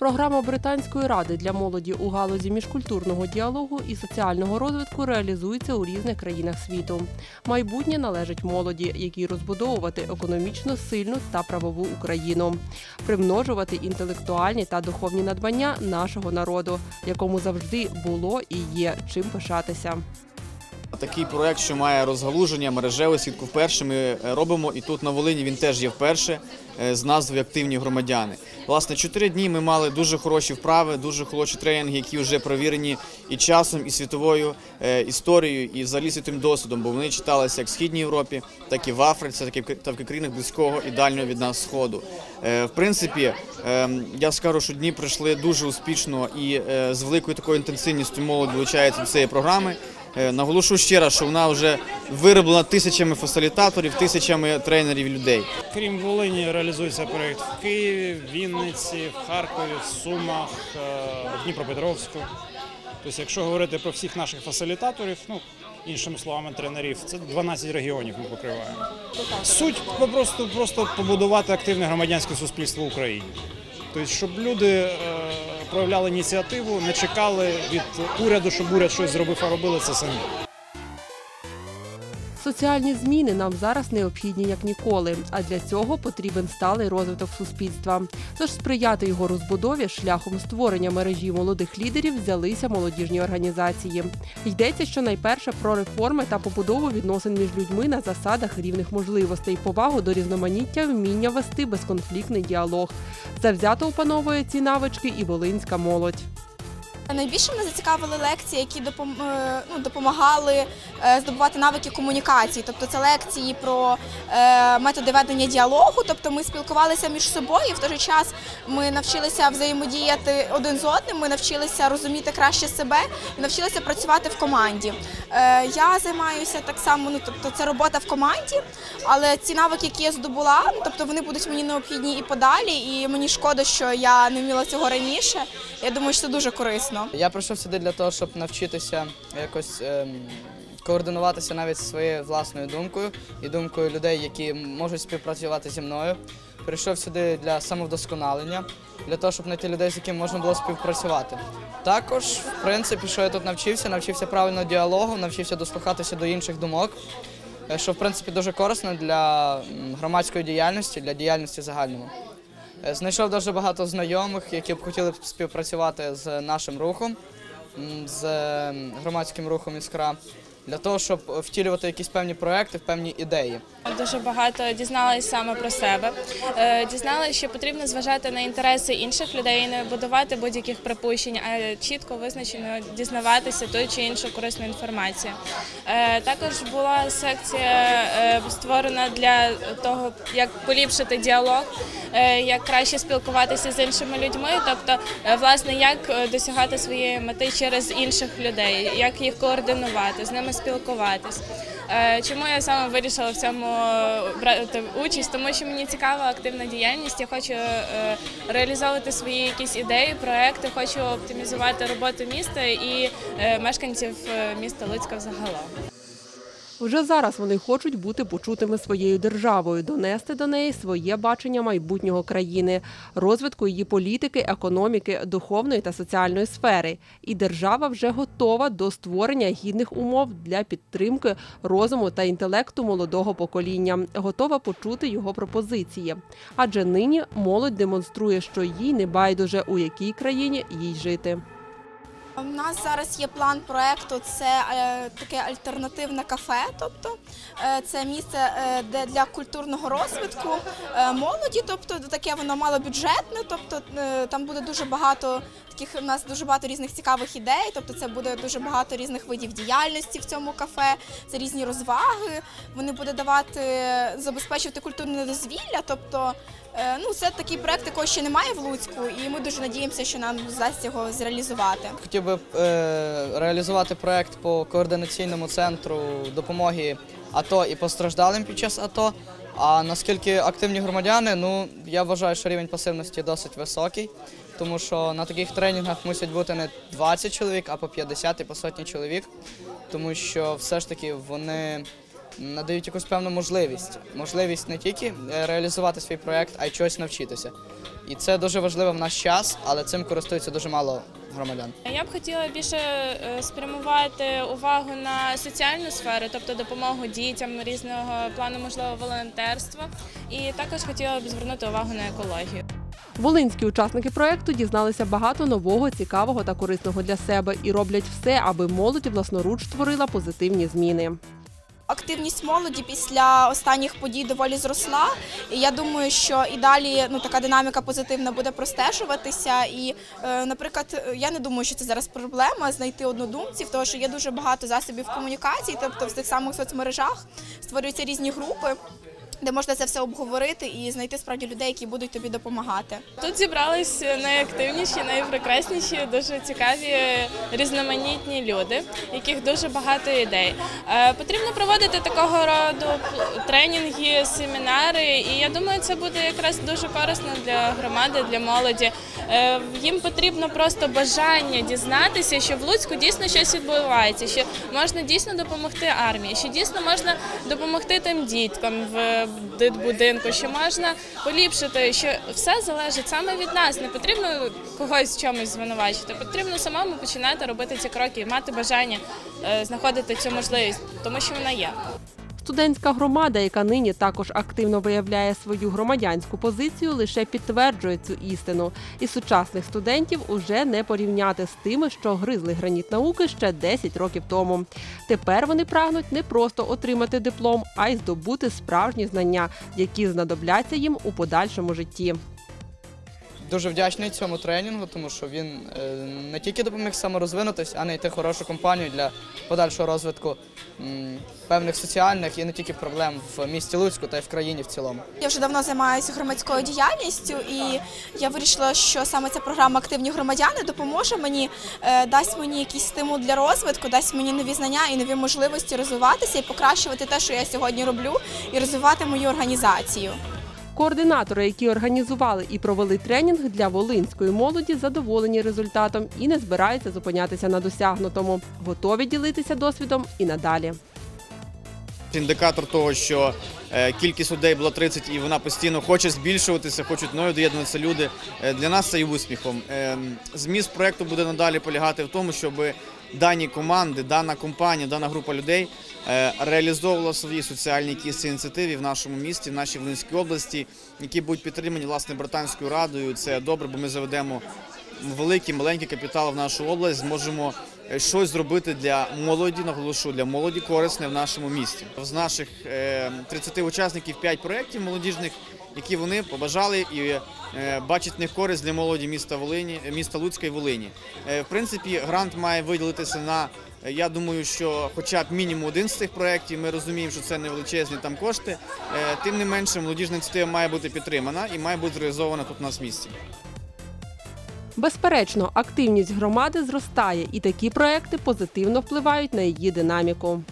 Програма Британської ради для молоді у галузі міжкультурного діалогу і соціального розвитку реалізується у різних країнах світу. Майбутнє належить молоді, якій розбудовувати економічно сильну та правову Україну, примножувати інтелектуальні та духовні надбання нашого народу, якому завжди було і є чим пишатися. Такий проект, що має розгалуження, мережеву сітку вперше ми е, робимо, і тут на Волині він теж є вперше е, з назвою Активні громадяни. Власне, чотири дні ми мали дуже хороші вправи, дуже хороші тренінги, які вже провірені і часом, і світовою е, історією, і взагалі світовим досвідом, бо вони читалися як в Східній Європі, так і в Африці, так і так в країнах близького і дальнього від нас сходу. В принципі, е, я скажу, що дні пройшли дуже успішно і з великою такою інтенсивністю молодь долучається до цієї програми. Е, Наголошу ще раз, що вона вже вироблена тисячами фасилітаторів, тисячами тренерів людей. Крім Волині, реалізується проєкт в Києві, Вінниці, в Харкові, в Сумах, е, в Дніпропетровську. Тобто, якщо говорити про всіх наших фасилітаторів, ну іншими словами, тренерів, це 12 регіонів ми покриваємо. Суть просто, просто побудувати активне громадянське суспільство в Україні. Тобто, щоб люди е, проявляли ініціативу, не чекали від уряду, щоб уряд щось зробив, а робили це самі. Соціальні зміни нам зараз необхідні як ніколи, а для цього потрібен сталий розвиток суспільства. Тож сприяти його розбудові шляхом створення мережі молодих лідерів взялися молодіжні організації. Йдеться щонайперше про реформи та побудову відносин між людьми на засадах рівних можливостей, повагу до різноманіття, вміння вести безконфліктний діалог. Завзято опановує ці навички і волинська молодь. Найбільше мене зацікавили лекції, які е, ну, допомагали е, здобувати навики комунікації. Тобто це лекції про е, методи ведення діалогу. Тобто ми спілкувалися між собою. В той же час ми навчилися взаємодіяти один з одним. Ми навчилися розуміти краще себе навчилися працювати в команді. Е, Я займаюся так само. Ну тобто це робота в команді, але ці навики, які я здобула, тобто вони будуть мені необхідні і подалі. І мені шкода, що я не вміла цього раніше. Я думаю, що це дуже корисно. Я прийшов сюди для того, щоб навчитися якось ем, координуватися навіть своєю власною думкою і думкою людей, які можуть співпрацювати зі мною. Прийшов сюди для самовдосконалення, для того, щоб знайти людей, з якими можна було співпрацювати. Також, в принципі, що я тут навчився, навчився правильного діалогу, навчився дослухатися до інших думок, е, що в принципі дуже корисно для громадської діяльності, для діяльності загальному. Е, Знайшов дуже багато знайомих, які б хотіли співпрацювати з нашим рухом, з громадським рухом Іскра, для того, щоб втілювати якісь певні проекти, певні ідеї. Дуже багато дізналась саме про себе. Е, Дізналась, що потрібно зважати на інтереси інших людей, і не будувати будь-яких припущень, а чітко визначено дізнаватися ту чи іншу корисну інформацію. Е, Також була секція е, створена для того, як поліпшити діалог, як краще спілкуватися з іншими людьми, тобто, власне, як досягати своєї мети через інших людей, як їх координувати, з ними спілкуватись. Е, Чому я саме вирішила в цьому брати участь? Тому що мені цікава активна діяльність. Я хочу е, реалізовувати свої якісь ідеї, проекти, хочу оптимізувати роботу міста і е, мешканців е, міста Луцька взагалом. Вже зараз вони хочуть бути почутими своєю державою, донести до неї своє бачення майбутнього країни, розвитку її політики, економіки, духовної та соціальної сфери. І держава вже готова до створення гідних умов для підтримки розуму та інтелекту молодого покоління, готова почути його пропозиції. Адже нині молодь демонструє, що їй не байдуже у якій країні їй жити. У нас зараз є план проекту. Це е, таке альтернативне кафе. Тобто е, це місце е, де для культурного розвитку молоді. Тобто таке воно малобюджетне. Тобто там буде дуже багато таких. У нас дуже багато різних цікавих ідей. Тобто, це буде дуже багато різних видів діяльності в цьому кафе. Це різні розваги. Вони будуть давати забезпечувати культурне дозвілля. Тобто, ну це такий проект, якого ще немає в Луцьку, і ми дуже надіємося, що нам вдасться його зреалізувати. Хотів би е, реалізувати проект по координаційному центру допомоги АТО і постраждалим під час АТО. А наскільки активні громадяни, ну я вважаю, що рівень пасивності досить високий, тому що на таких тренінгах мусять бути не 20 чоловік, а по 50 і по сотні чоловік, тому що все ж таки вони надають якусь певну можливість. Можливість не тільки е, реалізувати свій проєкт, а й чогось навчитися. І це дуже важливо в наш час, але цим користується дуже мало громадян. Я б хотіла більше е, спрямувати увагу на соціальну сферу, тобто допомогу дітям різного плану, можливо, волонтерства. І також хотіла б звернути увагу на екологію. Волинські учасники проекту дізналися багато нового, цікавого та корисного для себе і роблять все, аби молодь власноруч створила позитивні зміни. Активність молоді після останніх подій доволі зросла. І я думаю, що і далі ну така динаміка позитивна буде простежуватися. І, е, наприклад, я не думаю, що це зараз проблема знайти однодумців, тому що є дуже багато засобів комунікації, тобто в тих самих соцмережах створюються різні групи. Де можна це все обговорити і знайти справді людей, які будуть тобі допомагати. Тут зібрались найактивніші, найпрекрасніші, дуже цікаві, різноманітні люди, яких дуже багато ідей. Е, Потрібно проводити такого роду тренінги, семінари, і я думаю, це буде якраз дуже корисно для громади, для молоді. Е, Їм потрібно просто бажання дізнатися, що в Луцьку дійсно щось відбувається, що можна дійсно допомогти армії, що дійсно можна допомогти тим діткам в дитбудинку, що можна поліпшити, що все залежить саме від нас. Не потрібно когось чомусь звинувачити. Потрібно самому починати робити ці кроки і мати бажання е, знаходити цю можливість, тому що вона є. Студентська громада, яка нині також активно виявляє свою громадянську позицію, лише підтверджує цю істину. І сучасних студентів уже не порівняти з тими, що гризли граніт науки ще 10 років тому. Тепер вони прагнуть не просто отримати диплом, а й здобути справжні знання, які знадобляться їм у подальшому житті. Дуже вдячний цьому тренінгу, тому що він е, не тільки допоміг саморозвинутися, а знайти хорошу компанію для подальшого розвитку певних соціальних і не тільки проблем в місті Луцьку, та й в країні в цілому. Я вже давно займаюся громадською діяльністю, і я вирішила, що саме ця програма Активні громадяни допоможе мені, е, дасть мені якийсь стимул для розвитку, дасть мені нові знання і нові можливості розвиватися і покращувати те, що я сьогодні роблю, і розвивати мою організацію. Координатори, які організували і провели тренінг для волинської молоді, задоволені результатом і не збираються зупинятися на досягнутому. Готові ділитися досвідом і надалі. Індикатор того, що е, кількість людей була 30 і вона постійно хоче збільшуватися, хочуть мною доєднуватися люди. Е, Для нас це є успіхом. Е, Зміст проекту буде надалі полягати в тому, щоб дані команди, дана компанія, дана група людей е, реалізовувала свої соціальні якісь ініціативи в нашому місті, в нашій Волинській області, які будуть підтримані власне братанською радою. Це добре, бо ми заведемо великий маленький капітал в нашу область, зможемо е, щось зробити для молоді, наголошу, для молоді корисне в нашому місті. З наших е, 30 учасників 5 проєктів молодіжних, які вони побажали і е, бачать в них користь для молоді міста Волині, е, міста Луцька і Волині. Е, В принципі, грант має виділитися на. Я думаю, що хоча б мінімум один з цих проєктів, ми розуміємо, що це не величезні там кошти. Тим не менше, молодіжна ініціатива має бути підтримана і має бути реалізована тут у нас в місті. Безперечно, активність громади зростає, і такі проекти позитивно впливають на її динаміку.